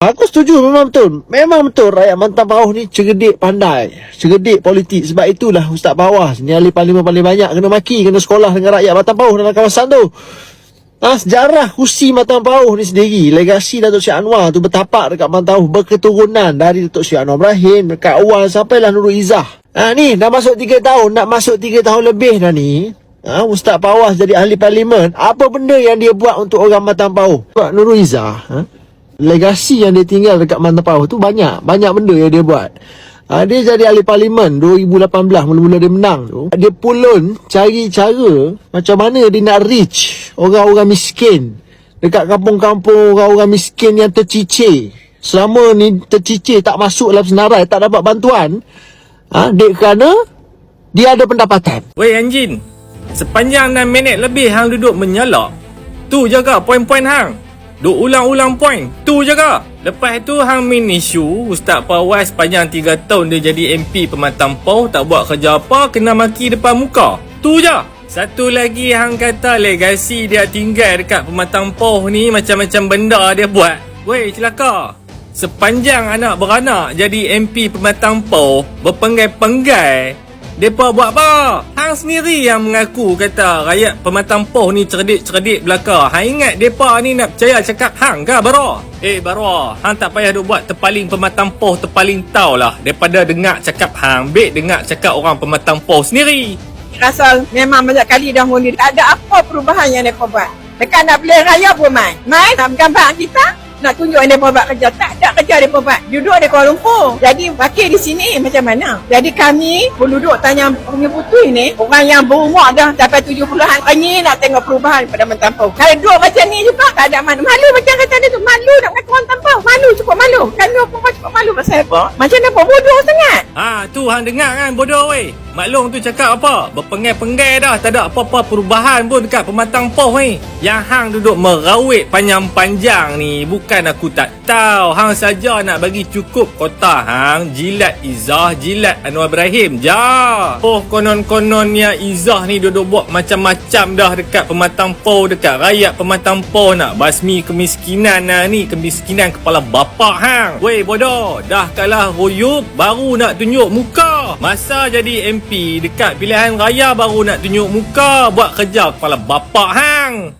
Aku setuju memang betul. Memang betul rakyat Mantan Bawah ni cerdik pandai. Cerdik politik. Sebab itulah Ustaz Bawah ni ahli parlimen paling banyak kena maki, kena sekolah dengan rakyat Mantan Bawah dalam kawasan tu. Ha, sejarah kursi Matan Pauh ni sendiri Legasi Datuk Syed Anwar tu bertapak dekat Matan Pauh Berketurunan dari Datuk Syed Anwar Ibrahim Dekat awal sampailah Nurul Izzah ha, Ni dah masuk 3 tahun Nak masuk 3 tahun lebih dah ni ha, Ustaz Pawas jadi ahli parlimen Apa benda yang dia buat untuk orang Pauh Buat Nurul Izzah ha? Legasi yang dia tinggal dekat Matan Pauh tu banyak Banyak benda yang dia buat Ha, dia jadi ahli parlimen 2018 mula-mula dia menang tu. Dia pulun cari cara macam mana dia nak reach orang-orang miskin dekat kampung-kampung orang-orang miskin yang tercicir. Selama ni tercicir tak masuk dalam senarai, tak dapat bantuan. Ha, dek kerana dia ada pendapatan. Weh Anjin, sepanjang 6 minit lebih hang duduk menyalak. Tu jaga poin-poin hang. Duk ulang-ulang poin. Tu jaga. Lepas tu hang min isu Ustaz Pawai sepanjang 3 tahun dia jadi MP Pematang Poh tak buat kerja apa kena maki depan muka. Tu je. Satu lagi hang kata legasi dia tinggal dekat Pematang Poh ni macam-macam benda dia buat. Weh celaka. Sepanjang anak beranak jadi MP Pematang Poh berpenggai-penggai Depa buat apa? Hang sendiri yang mengaku kata rakyat pematang poh ni cerdik-cerdik belaka. Hang ingat depa ni nak percaya cakap hang ke baro? Eh baro, hang tak payah duk buat terpaling pematang poh terpaling tau lah. Daripada dengar cakap hang, bek dengar cakap orang pematang poh sendiri. Rasa memang banyak kali dah ni tak ada apa perubahan yang mereka buat. Dekat nak beli raya pun main. Main nak gambar kita nak tunjuk mereka buat kerja. Tak ada kerja mereka buat. Duduk di Kuala Lumpur. Jadi wakil di sini macam mana? Jadi kami penduduk tanya Bumi Putih ni, orang yang berumur dah sampai 70-an, ini nak tengok perubahan pada Mentampau. Kalau duduk macam ni juga, tak ada mana. Malu macam kata dia tu. Malu nak mengaku orang tampau. Malu, cukup malu. Kalau perempuan cukup malu pasal apa? Macam apa? Bodoh sangat. Ha, tu hang dengar kan bodoh weh. Maklong tu cakap apa? Berpenggai-penggai dah. Tak ada apa-apa perubahan pun dekat pematang poh ni. Yang hang duduk merawit panjang-panjang ni. Bukan aku tak tahu. Hang saja nak bagi cukup kota hang. Jilat Izzah, jilat Anwar Ibrahim. Ja. Oh konon-kononnya Izzah ni duduk buat macam-macam dah dekat pematang poh. Dekat rakyat pematang poh nak basmi kemiskinan lah ni. Kemiskinan kepala bapak hang. Weh bodoh. Dah kalah royup baru nak tunjuk muka. Masa jadi MP dekat pilihan raya baru nak tunjuk muka buat kerja kepala bapak hang.